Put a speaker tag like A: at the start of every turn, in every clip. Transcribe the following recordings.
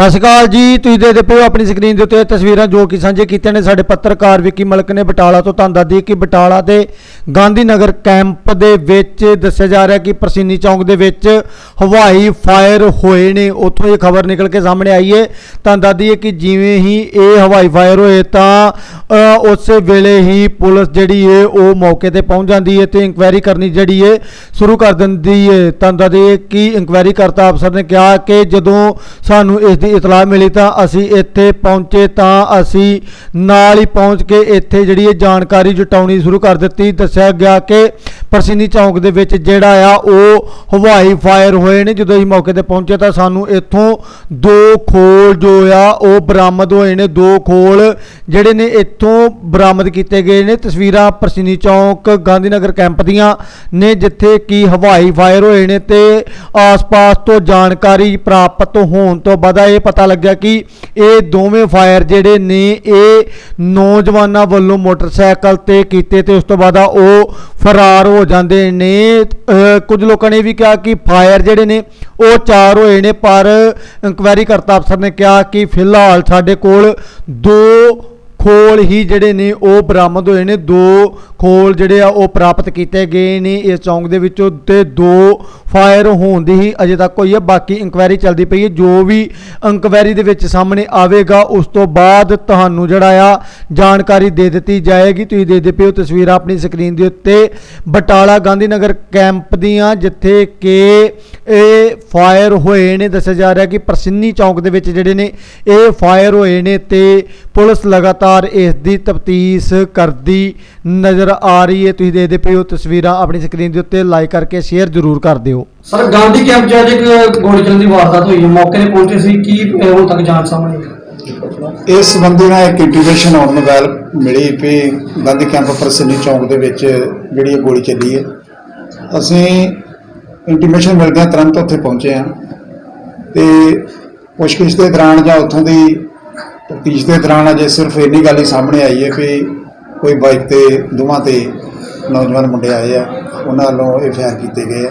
A: ਸਤਿ ਸ਼੍ਰੀ ਅਕਾਲ ਜੀ ਤੁਸੀਂ ਦੇਖਦੇ ਪਏ ਹੋ ਆਪਣੀ ਸਕਰੀਨ ਦੇ ਉੱਤੇ ਤਸਵੀਰਾਂ ਜੋ ਕਿ ਸਾਂਝੇ ਕੀਤੀਆਂ ਨੇ ਸਾਡੇ ਪੱਤਰਕਾਰ ਵਿੱਕੀ ਮਲਕ ਨੇ ਬਟਾਲਾ ਤੋਂ ਤੁਹਾਨੂੰ ਦੱਸਦੀ ਕਿ ਬਟਾਲਾ ਦੇ ਗਾਂਧੀ ਨਗਰ ਕੈਂਪ ਦੇ ਵਿੱਚ ਦੱਸਿਆ ਜਾ ਰਿਹਾ ਕਿ ਪ੍ਰਸੀਨੀ ਚੌਂਕ ਦੇ ਵਿੱਚ ਹਵਾਈ ਫਾਇਰ ਹੋਏ ਨੇ। ਉੱਥੋਂ ਇਹ ਖਬਰ ਨਿਕਲ ਕੇ ਸਾਹਮਣੇ ਆਈ ਹੈ। ਤੁਹਾਨੂੰ ਦੱਸਦੀ ਹੈ ਕਿ ਜਿਵੇਂ ਹੀ ਇਹ ਹਵਾਈ ਫਾਇਰ ਹੋਏ ਤਾਂ ਅ, ਉਸੇ ਵੇਲੇ ਹੀ ਪੁਲਿਸ ਜਿਹੜੀ ਹੈ ਉਹ ਮੌਕੇ ਤੇ ਪਹੁੰਚ ਜਾਂਦੀ ਹੈ ਤੇ ਇਨਕੁਆਇਰੀ ਕਰਨੀ ਜਿਹੜੀ ਹੈ ਸ਼ੁਰੂ ਕਰ ਦਿੰਦੀ ਹੈ। ਤੁਹਾਨੂੰ ਦੱਸਦੀ ਕਿ ਇਨਕੁਆਇਰੀ ਕਰਤਾ ਅਫਸਰ ਨੇ ਕਿਹਾ ਕਿ ਜਦੋਂ ਸਾਨੂੰ ਇਸ ਦੀ ਇਤਲਾਹ ਮਿਲੀ ਤਾਂ ਅਸੀਂ ਇੱਥੇ ਪਹੁੰਚੇ ਤਾਂ ਅਸੀਂ ਨਾਲ ਹੀ ਪਹੁੰਚ ਕੇ ਇੱਥੇ ਜਿਹੜੀ ਇਹ ਜਾਣਕਾਰੀ ਜੁਟਾਉਣੀ ਸ਼ੁਰੂ ਕਰ ਦਿੱਤੀ। ਦੱਸਿਆ ਗਿਆ ਕਿ ਪਰਸੀਨੀ ਚੌਂਕ ਦੇ ਵਿੱਚ ਜਿਹੜਾ ਆ, ਉਹ ਹਵਾਈ ਫਾਇਰ ਹੋਏ ਨੇ। ਜਦੋਂ ਅਸੀਂ ਮੌਕੇ ਤੇ ਪਹੁੰਚੇ ਤਾਂ ਸਾਨੂੰ ਇੱਥੋਂ ਦੋ ਖੋਲ ਜੋ ਆ, ਉਹ ਬਰਾਮਦ ਹੋਏ ਨੇ। ਦੋ ਖੋਲ ਜਿਹੜੇ ਨੇ ਇੱਥੋਂ ਬਰਾਮਦ ਕੀਤੇ ਗਏ ਨੇ। ਤਸਵੀਰਾਂ ਪਰਸੀਨੀ ਚੌਂਕ ਗਾਂਧੀ ਨਗਰ ਕੈਂਪ ਦੀਆਂ ਨੇ, ਜਿੱਥੇ ਕੀ ਹਵਾਈ ਫਾਇਰ ਹੋਏ ਨੇ ਤੇ ਆਸ-ਪਾਸ ਤੋਂ ਜਾਣਕਾਰੀ ਪ੍ਰਾਪਤ ਹੋਣ ਤੋਂ ਬਾਅਦ ਇਹ ਪਤਾ ਲੱਗਿਆ ਕਿ ਇਹ ਦੋਵੇਂ ਫਾਇਰ ਜਿਹੜੇ ਨੇ, ਇਹ ਨੌਜਵਾਨਾਂ ਵੱਲੋਂ ਮੋਟਰਸਾਈਕਲ ਤੇ ਕੀਤੇ ਤੇ ਉਸ ਤੋਂ ਬਾਅਦ ਉਹ ਫਰਾਰ ਹੋ ਜਾਂਦੇ ਨੇ। ਅਹ ਕੁਝ ਲੋਕਾਂ ਨੇ ਵੀ ਕਿਹਾ ਕਿ ਫਾਇਰ ਜਿਹੜੇ ਨੇ, ਉਹ ਚਾਰ ਹੋਏ ਨੇ, ਪਰ ਇਨਕੁਆਇਰੀ ਕਰਤਾ ਅਫਸਰ ਨੇ ਕਿਹਾ ਕਿ ਫਿਲਹਾਲ ਸਾਡੇ ਕੋਲ ਦੋ ਖੋਲ ਹੀ ਜਿਹੜੇ ਨੇ, ਉਹ ਬਰਾਮਦ ਹੋਏ ਨੇ। ਦੋ ਖੋਲ ਜਿਹੜੇ ਆ, ਉਹ ਪ੍ਰਾਪਤ ਕੀਤੇ ਗਏ ਨੇ। ਇਸ ਚੌਂਕ ਦੇ ਵਿੱਚੋਂ ਤੇ ਦੋ ਫਾਇਰ ਹੋਣ ਦੀ ਹੀ ਅਜੇ ਤੱਕ ਹੋਈ ਹੈ। ਬਾਕੀ ਇਨਕੁਆਇਰੀ ਚੱਲਦੀ ਪਈ ਹੈ। ਜੋ ਵੀ ਇਨਕੁਆਇਰੀ ਦੇ ਵਿੱਚ ਸਾਹਮਣੇ ਆਵੇਗਾ, ਉਸ ਤੋਂ ਬਾਅਦ ਤੁਹਾਨੂੰ ਜਿਹੜਾ ਆ ਜਾਣਕਾਰੀ ਦੇ ਦਿੱਤੀ ਜਾਏਗੀ। ਤੁਸੀਂ ਦੇਖਦੇ ਪਏ ਹੋ ਤਸਵੀਰਾਂ ਆਪਣੀ ਸਕਰੀਨ ਦੇ ਉੱਤੇ। ਬਟਾਲਾ ਗਾਂਧੀ ਨਗਰ ਕੈਂਪ ਦੀਆਂ, ਜਿੱਥੇ ਕਿ ਇਹ ਫਾਇਰ ਹੋਏ ਨੇ। ਦੱਸਿਆ ਜਾ ਰਿਹਾ ਕਿ ਪ੍ਰਸਿੰਨੀ ਚੌਂਕ ਦੇ ਵਿੱਚ ਜਿਹੜੇ ਨੇ, ਇਹ ਫਾਇਰ ਹੋਏ ਨੇ ਤੇ ਪੁਲਿਸ ਲਗਾਤਾਰ ਇਸ ਦੀ ਤਫਤੀਸ਼ ਕਰਦੀ ਨਜ਼ਰ ਆ ਰਹੀ ਹੈ। ਤੁਸੀਂ ਦੇਖਦੇ ਪਏ ਹੋ ਤਸਵੀਰਾਂ ਆਪਣੀ ਸਕਰੀਨ ਦੇ ਉੱਤੇ। ਲਾਈਕ ਕਰਕੇ ਸ਼ੇਅਰ ਜ਼ਰੂਰ ਕਰ ਦਿਓ।
B: ਸਰ ਗਾਂਧੀ ਕੈਂਪ 'ਚ ਅੱਜ ਇੱਕ ਗੋਲੀ ਚੱਲਣ ਦੀ ਵਾਰਦਾਤ ਹੋਈ ਹੈ। ਮੌਕੇ ਤੇ ਪਹੁੰਚੇ ਸੀ। ਕੀ ਅਹ, ਹੁਣ ਤੱਕ ਜਾਂਚ ਸਾਹਮਣੇ ਆਈ?
C: ਇਸ ਸੰਬੰਧੀ ਨਾਲ ਇੱਕ ਇੰਟੀਮੇਸ਼ਨ ਆਉਣ ਨੂੰ ਗੱਲ ਮਿਲੀ ਵੀ ਗਾਂਧੀ ਕੈਂਪ ਪ੍ਰਸੰਨੀ ਚੌਂਕ ਦੇ ਵਿੱਚ ਜਿਹੜੀ ਇਹ ਗੋਲੀ ਚੱਲੀ ਹੈ। ਅਸੀਂ ਇੰਟੀਮੇਸ਼ਨ ਮਿਲਦਿਆਂ ਤੁਰੰਤ ਉੱਥੇ ਪਹੁੰਚੇ ਹਾਂ ਤੇ ਪੁੱਛਗਿੱਛ ਦੇ ਦੌਰਾਨ ਜਾਂ ਉੱਥੋਂ ਦੀ ਤਫਤੀਸ਼ ਦੇ ਦੌਰਾਨ ਅਜੇ ਸਿਰਫ ਇੰਨੀ ਗੱਲ ਹੀ ਸਾਹਮਣੇ ਆਈ ਹੈ ਕਿ ਕੋਈ ਬਾਈਕ ਤੇ ਦੋਵਾਂ ਤੇ ਨੌਜਵਾਨ ਮੁੰਡੇ ਆਏ ਆ। ਉਹਨਾਂ ਵੱਲੋਂ ਇਹ ਫਾਇਰ ਕੀਤੇ ਗਏ ਆ।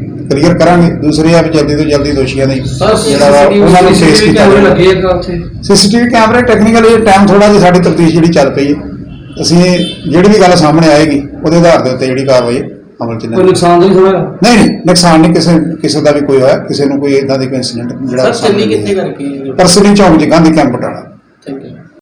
C: ਕਲੀਅਰ ਕਰਾਂਗੇ ਦੂਸਰੇ ਆ ਵੀ ਜਲਦੀ ਤੋਂ ਜਲਦੀ ਦੋਸ਼ੀਆਂ ਦੀ ਜਿਹੜਾ ਵਾ ਉਹਨਾਂ ਨੂੰ ਫੇਸ ਕੀਤਾ ਜਾਵੇ।
B: ਲੱਗੇ ਆ ਉੱਥੇ?
C: ਸੀਸੀਟੀਵੀ ਕੈਮਰੇ ਟੈਕਨੀਕਲੀ ਟਾਈਮ ਥੋੜਾ ਜਿਹਾ ਸਾਡੀ ਤਫਤੀਸ਼ ਜਿਹੜੀ ਚੱਲ ਪਈ ਹੈ। ਅਸੀਂ ਜਿਹੜੀ ਵੀ ਗੱਲ ਸਾਹਮਣੇ ਆਏਗੀ ਉਹਦੇ ਆਧਾਰ ਦੇ ਉੱਤੇ ਜਿਹੜੀ ਕਾਰਵਾਈ ਅਮਲ ਚ
B: ਕੋਈ
C: ਲਿਆਂਦੀ।
B: ਨੁਕਸਾਨ ਤਾਂ ਨਹੀਂ ਹੋਇਆ?
C: ਨਹੀਂ ਨਹੀਂ ਨੁਕਸਾਨ ਨਹੀਂ ਕਿਸੇ ਕਿਸੇ ਦਾ ਵੀ ਕੋਈ ਹੋਇਆ ਕਿਸੇ ਨੂੰ ਕੋਈ ਇਦਾਂ ਦੀ ਕੋਈ ਇਨਸੀਡੈਂਟ ਜਿਹੜਾ
D: ਸਰ ਚੱਲੀ ਕਿੱਥੇ ਕਰਕੇ
C: ਪਰਸਨੀ ਚੌਂਕ ਚ ਗਾਂਧੀ ਕੈਂਪ ਬਟਾਲਾ